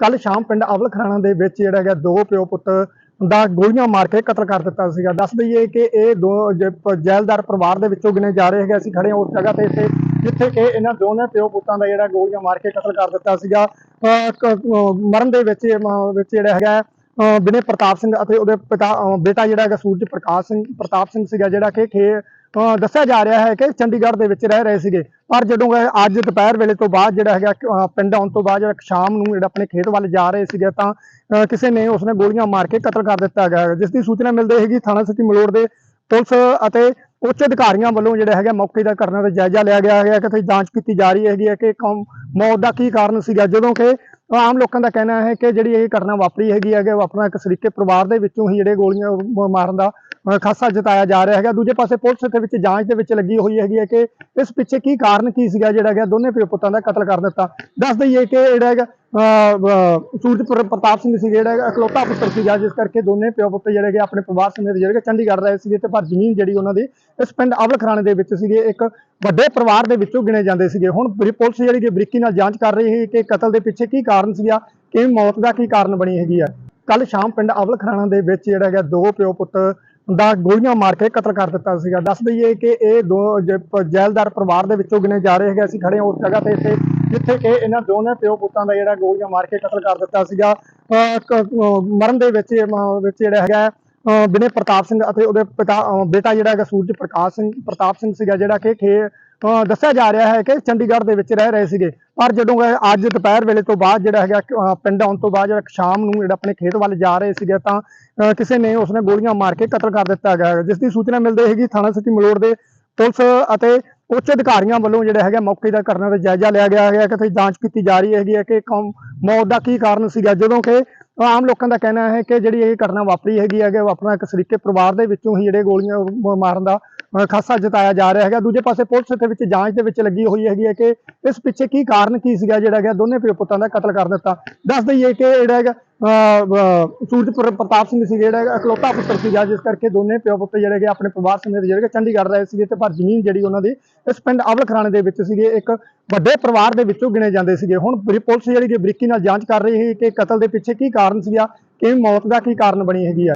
ਕੱਲ ਸ਼ਾਮ ਪਿੰਡ ਅਵਲ ਖਰਾਣਾ ਦੇ ਵਿੱਚ ਜਿਹੜਾ ਹੈਗਾ ਦੋ ਪਿਓ ਪੁੱਤ ਦਾ ਗੋਲੀਆਂ ਮਾਰ ਕੇ ਕਤਲ ਕਰ ਦਿੱਤਾ ਸੀਗਾ। ਦੱਸ ਦਈਏ ਕਿ ਇਹ ਦੋ ਜੈਲਦਾਰ ਪਰਿਵਾਰ ਦੇ ਵਿੱਚੋਂ ਗਿਣੇ ਜਾ ਰਹੇ ਹੈਗੇ, ਅਸੀਂ ਖੜੇ ਹਾਂ ਉਸ ਜਗ੍ਹਾ ਤੇ ਇੱਥੇ, ਜਿੱਥੇ ਕਿ ਇਹਨਾਂ ਦੋਨੇ ਪਿਓ ਪੁੱਤਾਂ ਦਾ ਜਿਹੜਾ ਗੋਲੀਆਂ ਮਾਰ ਕੇ ਕਤਲ ਕਰ ਦਿੱਤਾ ਸੀਗਾ। ਮਰਨ ਦੇ ਵਿੱਚ ਵਿੱਚ ਜਿਹੜਾ ਹੈਗਾ ਵਿਨੇ ਪ੍ਰਤਾਪ ਸਿੰਘ ਅਤੇ ਉਹਦੇ ਪਿਤਾ ਬੇਟਾ ਜਿਹੜਾ ਹੈਗਾ ਸੂਰਜ ਪ੍ਰਕਾਸ਼ ਸਿੰਘ, ਪ੍ਰਤਾਪ ਸਿੰਘ ਸੀਗਾ ਜਿਹੜਾ ਕਿ ਖੇ ਦੱਸਿਆ ਜਾ ਰਿਹਾ ਹੈ ਕਿ ਚੰਡੀਗੜ੍ਹ ਦੇ ਵਿੱਚ ਰਹਿ ਰਹੇ ਸੀਗੇ। ਪਰ ਜਦੋਂ ਅੱਜ ਦੁਪਹਿਰ ਵੇਲੇ ਤੋਂ ਬਾਅਦ ਜਿਹੜਾ ਹੈਗਾ ਪਿੰਡ ਆਉਣ ਤੋਂ ਬਾਅਦ ਜਿਹੜਾ ਸ਼ਾਮ ਨੂੰ ਜਿਹੜਾ ਆਪਣੇ ਖੇਤ ਵੱਲ ਜਾ ਰਹੇ ਸੀਗੇ, ਤਾਂ ਕਿਸੇ ਨੇ ਉਸਨੇ ਗੋਲੀਆਂ ਮਾਰ ਕੇ ਕਤਲ ਕਰ ਦਿੱਤਾ ਗਿਆ ਜਿਸ ਦੀ ਸੂਚਨਾ ਮਿਲਦੇ ਹੈਗੀ ਥਾਣਾ ਸਿਟੀ ਮਲੋੜ ਦੇ ਪੁਲਿਸ ਅਤੇ ਉੱਚ ਅਧਿਕਾਰੀਆਂ ਵੱਲੋਂ ਜਿਹੜਾ ਹੈਗਾ ਮੌਕੇ ਦਾ ਕਰਨਾ ਦਾ ਜਾਇਜ਼ਾ ਲਿਆ ਗਿਆ ਹੈ ਕਿ ਜਾਂਚ ਕੀਤੀ ਜਾ ਰਹੀ ਹੈਗੀ ਹੈ ਕਿ ਕੌਮ ਮੌਤ ਦਾ ਕੀ ਕਾਰਨ ਸੀਗਾ। ਜਦੋਂ ਕਿ ਆਮ ਲੋਕਾਂ ਦਾ ਕਹਿਣਾ ਹੈ ਕਿ ਜਿਹੜੀ ਇਹ ਘਟਨਾ ਵਾਪਰੀ ਹੈਗੀ ਹੈ, ਕਿ ਉਹ ਆਪਣਾ ਇੱਕ ਸਰੀਕੇ ਪਰਿਵਾਰ ਦੇ ਵਿੱਚੋਂ ਹੀ ਜਿਹੜੇ ਗੋਲੀਆਂ ਮਾਰਨ ਦਾ ਖਾਸਾ ਜਤਾਇਆ ਜਾ ਰਿਹਾ ਹੈਗਾ। ਦੂਜੇ ਪਾਸੇ ਪੁਲਿਸ ਦੇ ਵਿੱਚ ਜਾਂਚ ਦੇ ਵਿੱਚ ਲੱਗੀ ਹੋਈ ਹੈਗੀ ਹੈ ਕਿ ਇਸ ਪਿੱਛੇ ਕੀ ਕਾਰਨ ਕੀ ਸੀਗਾ ਜਿਹੜਾ ਹੈਗਾ, ਦੋਨੇ ਪਿਓ ਪੁੱਤਾਂ ਦਾ ਕਤਲ ਕਰ ਦਿੱਤਾ। ਦੱਸ ਦਈਏ ਕਿ ਜਿਹੜਾ ਹੈਗਾ ਸੂਰਜ ਪ੍ਰਤਾਪ ਸਿੰਘ ਸੀ ਜਿਹੜਾ ਇਕਲੌਤਾ ਪੁੱਤਰ ਸੀਗਾ, ਜਿਸ ਕਰਕੇ ਦੋਨੇ ਪਿਓ ਪੁੱਤ ਜਿਹੜੇ ਹੈਗੇ ਆਪਣੇ ਪਰਿਵਾਰ ਸਮੇਤ ਜਿਹੜੇ ਕਿ ਚੰਡੀਗੜ੍ਹ ਰਹੇ ਸੀਗੇ ਤੇ ਪਰ ਜ਼ਮੀਨ ਜਿਹੜੀ ਉਹਨਾਂ ਦੀ ਇਸ ਪਿੰਡ ਅਵਲ ਖਰਾਣੇ ਦੇ ਵਿੱਚ ਸੀਗੇ, ਇੱਕ ਵੱਡੇ ਪਰਿਵਾਰ ਦੇ ਵਿੱਚੋਂ ਗਿਣੇ ਜਾਂਦੇ ਸੀਗੇ। ਹੁਣ ਪੁਲਿਸ ਜਿਹੜੀ ਕਿ ਬਰੀਕੀ ਨਾਲ ਜਾਂਚ ਕਰ ਰਹੀ ਹੈ ਕਿ ਕਤਲ ਦੇ ਪਿੱਛੇ ਕੀ ਕਾਰਨ ਸੀਗਾ ਕਿ ਮੌਤ ਦਾ ਕੀ ਕਾਰਨ ਬਣੀ ਹੈਗੀ ਆ। ਕੱਲ ਸ਼ਾਮ ਪਿੰਡ ਅਵਲ ਖਰਾਣਾ ਦੇ ਵਿੱਚ ਜਿਹੜਾ ਹੈਗਾ ਦੋ ਪਿਓ ਪੁੱਤ ਦਾ ਗੋਲੀਆਂ ਮਾਰ ਕੇ ਕਤਲ ਕਰ ਦਿੱਤਾ ਸੀਗਾ। ਦੱਸ ਦਈਏ ਕਿ ਇਹ ਦੋ ਜੈਲਦਾਰ ਪਰਿਵਾਰ ਦੇ ਵਿੱਚੋਂ ਗਿਣੇ ਜਾ ਰਹੇ ਹੈਗੇ, ਅਸੀਂ ਖੜੇ ਉਸ ਜਗ੍ਹਾ ਤੇ ਇੱਥੇ, ਜਿੱਥੇ ਕਿ ਇਹਨਾਂ ਦੋਨੇ ਪਿਓ ਪੁੱਤਾਂ ਦਾ ਜਿਹੜਾ ਗੋਲੀਆਂ ਮਾਰ ਕੇ ਕਤਲ ਕਰ ਦਿੱਤਾ ਸੀਗਾ। ਮਰਨ ਦੇ ਵਿੱਚ ਵਿੱਚ ਜਿਹੜਾ ਹੈਗਾ ਅਹ ਪ੍ਰਤਾਪ ਸਿੰਘ ਅਤੇ ਉਹਦੇ ਪਿਤਾ ਬੇਟਾ ਜਿਹੜਾ ਹੈਗਾ ਸੂਰਜ ਪ੍ਰਕਾਸ਼ ਸਿੰਘ, ਪ੍ਰਤਾਪ ਸਿੰਘ ਸੀਗਾ ਜਿਹੜਾ ਕਿ ਖੇ ਦੱਸਿਆ ਜਾ ਰਿਹਾ ਹੈ ਕਿ ਚੰਡੀਗੜ੍ਹ ਦੇ ਵਿੱਚ ਰਹਿ ਰਹੇ ਸੀਗੇ। ਪਰ ਜਦੋਂ ਅੱਜ ਦੁਪਹਿਰ ਵੇਲੇ ਤੋਂ ਬਾਅਦ ਜਿਹੜਾ ਹੈਗਾ ਪਿੰਡ ਆਉਣ ਤੋਂ ਬਾਅਦ ਜਿਹੜਾ ਸ਼ਾਮ ਨੂੰ ਜਿਹੜਾ ਆਪਣੇ ਖੇਤ ਵੱਲ ਜਾ ਰਹੇ ਸੀਗੇ ਤਾਂ ਕਿਸੇ ਨੇ ਉਸਨੇ ਗੋਲੀਆਂ ਮਾਰ ਕੇ ਕਤਲ ਕਰ ਦਿੱਤਾ ਗਿਆ ਜਿਸ ਦੀ ਸੂਚਨਾ ਮਿਲਦੇ ਹੈਗੀ ਥਾਣਾ ਸਿਟੀ ਮਲੋੜ ਦੇ ਪੁਲਿਸ ਅਤੇ ਉੱਚ ਅਧਿਕਾਰੀਆਂ ਵੱਲੋਂ ਜਿਹੜਾ ਹੈਗਾ ਮੌਕੇ ਦਾ ਕਰਨਾ ਦਾ ਜਾਇਜ਼ਾ ਲਿਆ ਗਿਆ ਹੈ ਕਿ ਤੇ ਜਾਂਚ ਕੀਤੀ ਜਾ ਰਹੀ ਹੈਗੀ ਹੈ ਕਿ ਕੌਮ ਮੌਤ ਦਾ ਕੀ ਕਾਰਨ ਸੀਗਾ, ਜਦੋਂ ਕਿ ਆਮ ਲੋਕਾਂ ਦਾ ਕਹਿਣਾ ਹੈ ਕਿ ਜਿਹੜੀ ਇਹ ਘਟਨਾ ਵਾਪਰੀ ਹੈਗੀ ਹੈ, ਕਿ ਆਪਣਾ ਇੱਕ ਸਰੀਕੇ ਪਰਿਵਾਰ ਦੇ ਵਿੱਚੋਂ ਹੀ ਜਿਹੜੇ ਗੋਲੀਆਂ ਮਾਰਨ ਦਾ ਖਾਸਾ ਜਤਾਇਆ ਜਾ ਰਿਹਾ ਹੈਗਾ। ਦੂਜੇ ਪਾਸੇ ਪੁਲਿਸ ਦੇ ਵਿੱਚ ਜਾਂਚ ਦੇ ਵਿੱਚ ਲੱਗੀ ਹੋਈ ਹੈਗੀ ਹੈ ਕਿ ਇਸ ਪਿੱਛੇ ਕੀ ਕਾਰਨ ਕੀ ਸੀਗਾ ਜਿਹੜਾ ਹੈਗਾ, ਦੋਨੇ ਪਿਓ ਪੁੱਤਾਂ ਦਾ ਕਤਲ ਕਰ ਦਿੱਤਾ। ਦੱਸ ਦਈਏ ਕਿ ਜਿਹੜਾ ਹੈਗਾ ਸੂਰਜ ਪ੍ਰਤਾਪ ਸਿੰਘ ਸੀ ਜਿਹੜਾ ਇਕਲੌਤਾ ਪੁੱਤਰ ਸੀਗਾ ਜਿਸ ਕਰਕੇ ਦੋਨੇ ਪਿਓ ਪੁੱਤ ਜਿਹੜੇ ਹੈਗੇ ਆਪਣੇ ਪਰਿਵਾਰ ਸਮੇਤ ਜਿਹੜੇ ਕਿ ਚੰਡੀਗੜ੍ਹ ਰਹੇ ਸੀਗੇ ਤੇ ਪਰ ਜ਼ਮੀਨ ਜਿਹੜੀ ਉਹਨਾਂ ਦੀ ਇਸ ਪਿੰਡ ਅਵਲਖਰਾਣੇ ਦੇ ਵਿੱਚ ਸੀਗੇ, ਇੱਕ ਵੱਡੇ ਪਰਿਵਾਰ ਦੇ ਵਿੱਚੋਂ ਗਿਣੇ ਜਾਂਦੇ ਸੀਗੇ। ਹੁਣ ਪੁਲਿਸ ਜਿਹੜੀ ਕਿ ਬਰੀਕੀ ਨਾਲ ਜਾਂਚ ਕਰ ਰਹੀ ਹੈ ਕਿ ਕਤਲ ਦੇ ਪਿੱਛੇ ਕੀ ਕਾਰਨ ਸੀਗਾ ਕਿ ਮੌਤ ਦਾ ਕੀ ਕਾਰਨ ਬਣੀ ਹੈਗੀ ਆ।